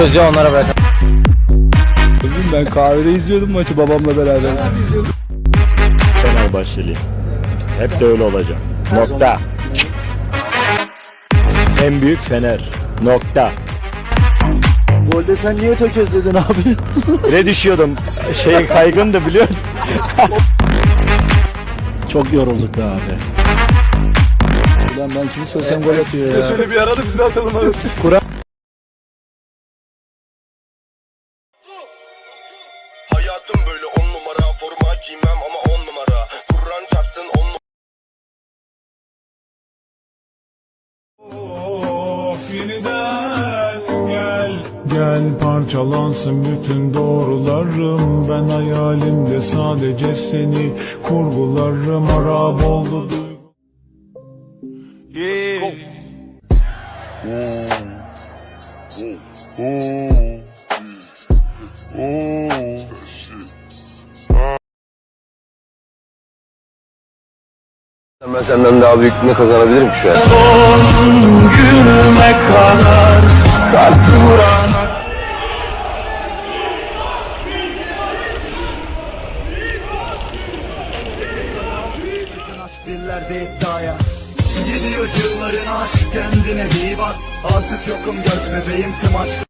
sözü onlara bırakalım. Ben kahvede izliyordum maçı babamla beraber. Fenerbahçeli. Hep de öyle olacak. Nokta. En büyük Fener. Nokta. Golde sen niye tökezledin abi? Ne düşüyordum? Şey kaygındı biliyor musun? Çok yorulduk be abi. Ulan ben kimi söylesem gol atıyor ya. Şöyle bir arada bizi atalım arası. Hayatım gel Gel parçalansın bütün doğrularım Ben hayalimde sadece seni kurgularım Harap oldu duygu Yeah. Ben senden daha büyük ne kazanabilirim ki şu an? Günüme kadar kalp durana dillerde iddiaya. Gidiyor yılların aşk kendine iyi bak. Artık yokum göz bebeğim tüm aşk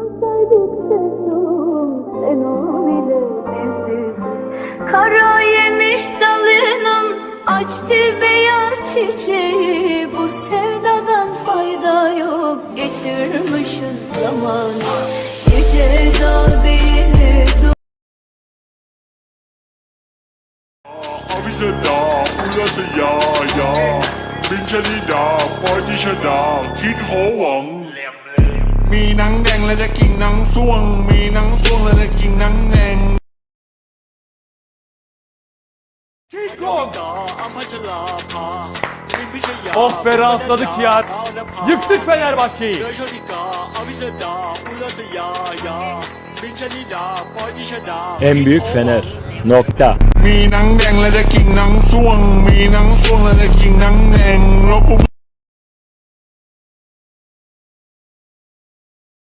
Yaşlansaydık sevdum sen o bile bizsiz Kara yemiş dalının açtı beyaz çiçeği. Bu sevdadan fayda yok. Geçirmişiz zaman Yüce dağ değil Abize da, burası ya ya. Binceli da, Boydişe da, Kid Ho Wang มีหนังแดงแล้วจะกินหนังส่วง มีหนังส่วงแล้วจะกินหนังแดง Oh be rahatladık ya. Yıktık Fenerbahçe'yi. En büyük Fener. Nokta. มีหนังแดงแล้วจะกินหนังส่วง มีหนังส่วงแล้วจะกินหนังแดงแล้วกู